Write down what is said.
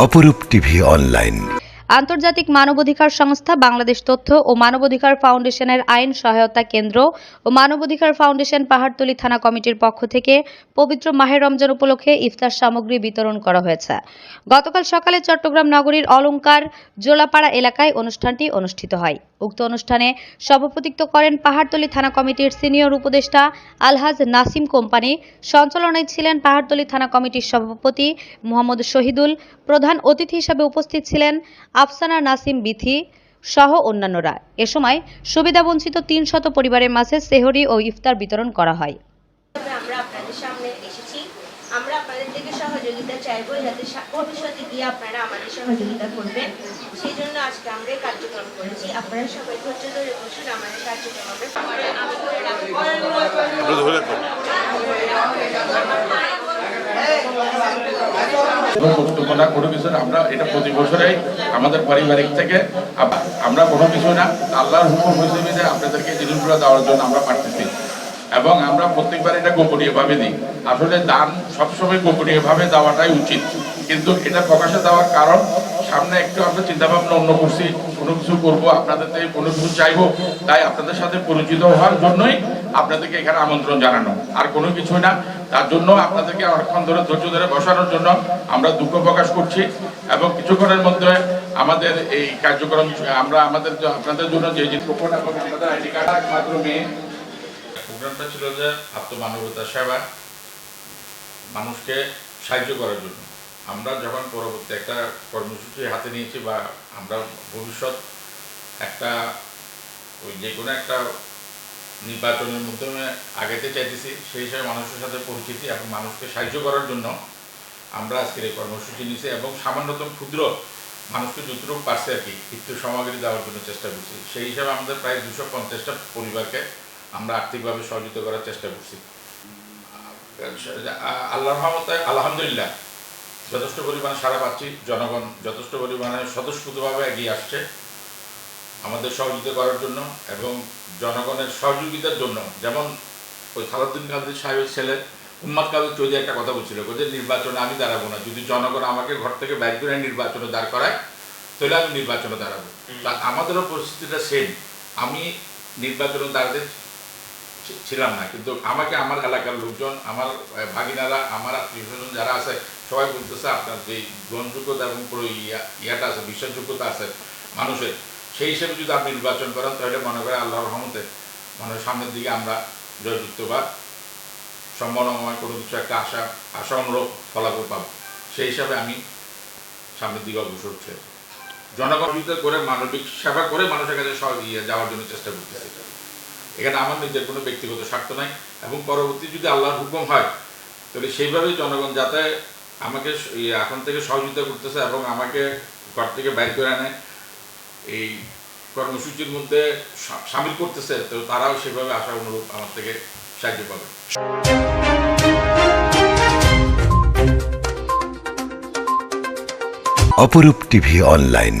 অপরূপ TV online. আন্তর্জাতিক মানবাধিকার সংস্থা, বাংলাদেশ তথ্য ও মানবাধিকার ফাউন্ডেশনের আইন সহায়তা কেন্দ্র ও মানবাধিকার ফাউন্ডেশন পাহাড়তলী থানা কমিটির পক্ষ থেকে পবিত্র মাহের রমজান উপলক্ষে ইফতার সামগ্রী বিতরণ করা হয়েছে। গতকাল সকালে চট্টগ্রাম নগরীর অলঙ্কার জোলাপাড়া এলাকায় অনুষ্ঠানটি অনুষ্ঠিত হয়। উক্ত অনুষ্ঠানে সভাপতিত্ব করেন পাহাড়তলী থানা কমিটির সিনিয়র উপদেষ্টা আলহাজ নাসিম কোম্পানি। সঞ্চালনায় ছিলেন পাহাড়তলী থানা কমিটির সভাপতি মোহাম্মদ শহীদুল, প্রধান অতিথি হিসাবে উপস্থিত ছিলেন আফসানা নাসিম বিথি সহ অন্যান্যরা। এ সময় সুবিধাবঞ্চিত তিন শত পরিবারের মাঝে সেহরি ও ইফতার বিতরণ করা হয়। আমরা আপনাদের থেকে সহযোগিতা চাইব যাতে ভবিষ্যতে গিয়ে আপনারা আমাদের সহযোগিতা করবেন। সেই জন্য আজকে আমরা এই কার্যক্রম আপনারা সবাই ধৈর্য ধরে বসুন, আমাদের কার্যক্রম আমরা আমি কোনো কিছু আমরা এটা প্রতি বছরেই আমাদের পারিবারিক থেকে আমরা কোনো কিছু না, আল্লাহর হুকুম হিসেবে যে আপনাদেরকে জিনিসগুলো দেওয়ার জন্য আমরা পারতেছি। এবং আমরা প্রত্যেকবার এটা গোপনীয়ভাবে দিই। আসলে দান সবসময় গোপনীয়ভাবে দেওয়াটাই উচিত। কিন্তু এটা প্রকাশে দেওয়ার কারণ সামনে একটু আমরা চিন্তা ভাবনা অন্য করছি, কোনো কিছু করব আপনাদের থেকে কোনো কিছু চাইব, তাই আপনাদের সাথে পরিচিত হওয়ার জন্যই আপনাদেরকে এখানে আমন্ত্রণ জানানো। আর কোনো কিছু না, তার জন্য আপনাদেরকে অনেকক্ষণ ধরে ধৈর্য ধরে বসানোর জন্য আমরা দুঃখ প্রকাশ করছি। এবং কিছুক্ষণের মধ্যে আমাদের এই কার্যক্রম, আমরা আমাদের আপনাদের জন্য যে যে আপনাদের আইডি প্রোগ্রামটা ছিল যে আত্মমানবতা সেবা মানুষকে সাহায্য করার জন্য। আমরা যখন পরবর্তী একটা কর্মসূচি হাতে নিয়েছি বা আমরা ভবিষ্যৎ একটা ওই যে কোনো একটা নির্বাচনের মাধ্যমে আগেতে চাইতেছি, সেই হিসাবে মানুষের সাথে পরিচিতি এবং মানুষকে সাহায্য করার জন্য আমরা আজকের এই কর্মসূচি নিয়েছি এবং সামান্যতম ক্ষুদ্র মানুষকে যতটুকু পারছে আর কি একটু সামগ্রী দেওয়ার জন্য চেষ্টা করছি। সেই হিসাবে আমাদের প্রায় দুশো পঞ্চাশটা পরিবারকে আমরা আর্থিকভাবে সহযোগিতা করার চেষ্টা করছি। আল্লাহ আলহামদুলিল্লাহ যথেষ্ট পরিমাণে সারা পাচ্ছি জনগণ যথেষ্ট পরিমাণে স্বতঃস্ফূর্তভাবে এগিয়ে আসছে আমাদের সহযোগিতা করার জন্য এবং জনগণের সহযোগিতার জন্য। যেমন ওই সালাউদ্দিন কাদের সাহেবের ছেলে উম্মাদ কাদের চৌধুরী একটা কথা বলছিল যে নির্বাচনে আমি দাঁড়াবো না যদি জনগণ আমাকে ঘর থেকে বাইর করে নির্বাচনে দাঁড় করায় তাহলে আমি নির্বাচনে দাঁড়াবো। তা আমাদেরও পরিস্থিতিটা সেম আমি নির্বাচনে দাঁড়াতে ছিলাম না কিন্তু আমাকে আমার এলাকার লোকজন আমার ভাগিনারা আমার আত্মীয় স্বজন যারা আছে সবাই বলতেছে আপনার যে গ্রহণযোগ্যতা এবং ইয়াটা আছে, বিশ্বাসযোগ্যতা আছে মানুষের, সেই হিসেবে যদি আপনি নির্বাচন করেন, তাহলে মনে করেন আল্লাহর রহমতে মানে সামনের দিকে আমরা জয়যুক্ত বা সম্ভাবনাময় কোনো কিছু একটা আশা আশা অনুরূপ ফলাফল পাবো। সেই হিসাবে আমি সামনের দিকে অগ্রসর হচ্ছে। জনগণ করে মানবিক সেবা করে মানুষের কাছে সহ ইয়ে যাওয়ার জন্য চেষ্টা করতেছি। এখানে আমার নিজের কোনো ব্যক্তিগত স্বার্থ নাই এবং পরবর্তী যদি আল্লাহর হুকুম হয়, তাহলে সেইভাবেই জনগণ যাতে আমাকে এখন থেকে সহযোগিতা করতেছে এবং আমাকে ঘর থেকে বাইর করে আনে। এই কর্মসূচির মধ্যে সামিল করতেছে, তো তারাও সেভাবে আশা অনুরূপ আমার থেকে সাহায্য পাবে। অপরূপ টিভি অনলাইন।